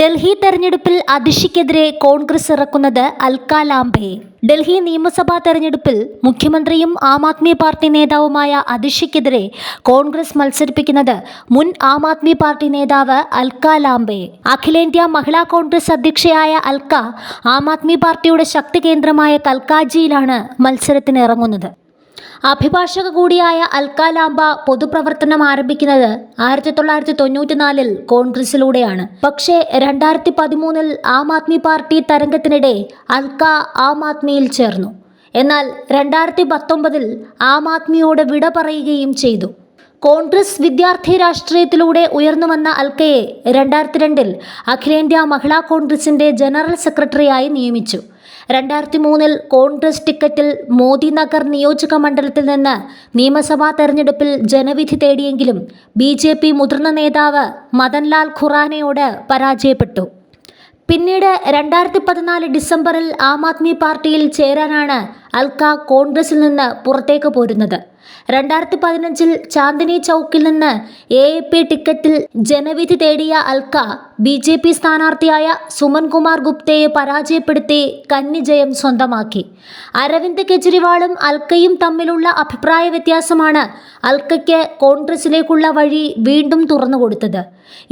ഡൽഹി തെരഞ്ഞെടുപ്പിൽ അതിഷിക്കെതിരെ കോൺഗ്രസ് ഇറക്കുന്നത് അൽക്ക ലാംബയെ ഡൽഹി നിയമസഭാ തെരഞ്ഞെടുപ്പിൽ മുഖ്യമന്ത്രിയും ആം ആദ്മി പാർട്ടി നേതാവുമായ അതിഷിക്കെതിരെ കോൺഗ്രസ് മത്സരിപ്പിക്കുന്നത് മുൻ ആം ആദ്മി പാർട്ടി നേതാവ് അൽക്ക ലാംബെ. അഖിലേന്ത്യാ മഹിളാ കോൺഗ്രസ് അധ്യക്ഷയായ അൽക്ക ആം ആദ്മി പാർട്ടിയുടെ ശക്തി കേന്ദ്രമായ കൽക്കാജിയിലാണ് മത്സരത്തിന് ഇറങ്ങുന്നത് അഭിഭാഷക കൂടിയായ അൽക്കാലാംബ പൊതുപ്രവർത്തനം ആരംഭിക്കുന്നത് ആയിരത്തി തൊള്ളായിരത്തി തൊണ്ണൂറ്റിനാലിൽ കോൺഗ്രസിലൂടെയാണ്. പക്ഷേ രണ്ടായിരത്തി പതിമൂന്നിൽ ആം ആദ്മി പാർട്ടി തരംഗത്തിനിടെ അൽക്ക ആം ആദ്മിയിൽ ചേർന്നു. എന്നാൽ രണ്ടായിരത്തി പത്തൊമ്പതിൽ ആം ആദ്മിയോട് വിട പറയുകയും ചെയ്തു. കോൺഗ്രസ് വിദ്യാർത്ഥി രാഷ്ട്രീയത്തിലൂടെ ഉയർന്നു വന്ന അൽക്കയെ രണ്ടായിരത്തി രണ്ടിൽ അഖിലേന്ത്യാ മഹിളാ കോൺഗ്രസിന്റെ ജനറൽ സെക്രട്ടറിയായി നിയമിച്ചു. രണ്ടായിരത്തി മൂന്നിൽ കോൺഗ്രസ് ടിക്കറ്റിൽ മോദിനഗർ നിയോജക മണ്ഡലത്തിൽ നിന്ന് നിയമസഭാ തെരഞ്ഞെടുപ്പിൽ ജനവിധി തേടിയെങ്കിലും ബി ജെ പി മുതിർന്ന നേതാവ് മദൻലാൽ ഖുറാനയോട് പരാജയപ്പെട്ടു. പിന്നീട് രണ്ടായിരത്തി പതിനാല് ഡിസംബറിൽ ആം ആദ്മി പാർട്ടിയിൽ ചേരാനാണ് അൽക്ക കോൺഗ്രസിൽ നിന്ന് പുറത്തേക്ക് പോരുന്നത്. രണ്ടായിരത്തി പതിനഞ്ചിൽ ചാന്ദിനി ചൗക്കിൽ നിന്ന് എ എ പി ടിക്കറ്റിൽ ജനവിധി തേടിയ അൽക്ക ബി ജെ പി സ്ഥാനാർത്ഥിയായ സുമൻകുമാർ ഗുപ്തയെ പരാജയപ്പെടുത്തി കന്നിജയം സ്വന്തമാക്കി. അരവിന്ദ് കെജ്രിവാളും അൽക്കയും തമ്മിലുള്ള അഭിപ്രായ വ്യത്യാസമാണ് അൽക്കയ്ക്ക് കോൺഗ്രസിലേക്കുള്ള വഴി വീണ്ടും തുറന്നുകൊടുത്തത്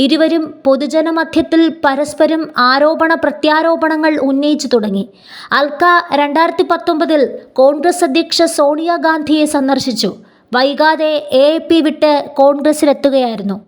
ഇരുവരും പൊതുജനമധ്യത്തിൽ പരസ്പരം ആരോപണ പ്രത്യാരോപണങ്ങൾ ഉന്നയിച്ചു തുടങ്ങി. അൽക്ക രണ്ടായിരത്തി പത്തൊമ്പതിൽ കോൺഗ്രസ് അധ്യക്ഷ സോണിയാഗാന്ധിയെ സന്ദർശിച്ചു. വൈകാതെ എ പി വിട്ട് കോൺഗ്രസിലെത്തുകയായിരുന്നു.